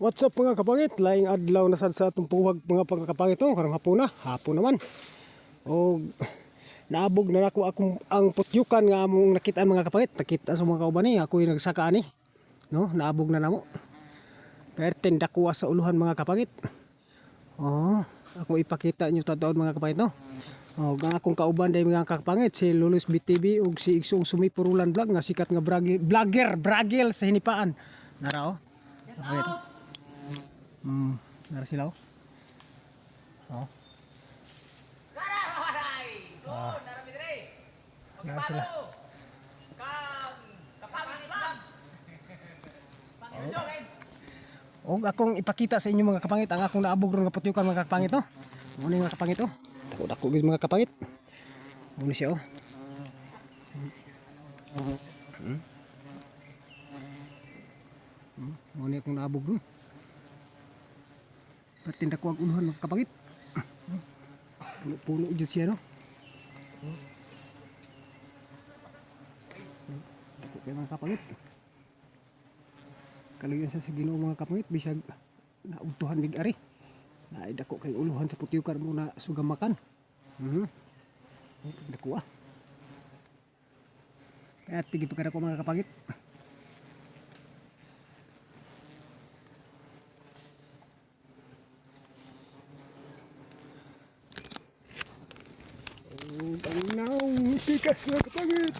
What's up mga kapangit? Laing adlaw na sad sa atong puwag mga pagkakapangit oh, karong hapon na, hapon naman. O naabog na nako akong ang putyukan nga among nakitaan mga kapangit. Nakita sa mga kauban ni, ako yung nagsaka ani. No, naabog na namo. Perten dakuha sa uluhan mga kapangit. Oh, ako ipakita nyo tataon mga kapangit no. Oh, ang akong kauban day mga kapangit si Lulus BTV ug si Igsong Sumipurulan Vlog nga sikat nga bragi, vlogger, bragel sa hinipaan. Nara oh. Kapangit, oh. Hmm, nara sila oh. Oh. Ah. Nara sila. O akong ipakita sa inyo mga kapangit ang akong naabog ron nga putyukan mga kapangit no. Muna mga kapangit oh. Dako gid mga kapangit. Muna siya oh. Hmm. Hmm. Muna akong naabog ron. Patinda ko ang uluhan mga kapangit. Puno-puno jud siya no. Dako kayo mga kapangit. Kalagyan sa Ginoo mga kapangit bisag naudtuhan mig ari. Naay dako kay uluhan sa putyukan mo na sugamakan. Mhm. Dako ah. Kaya tigi pa ko mga kapangit. Oh, tanaw, tikas na kapangit.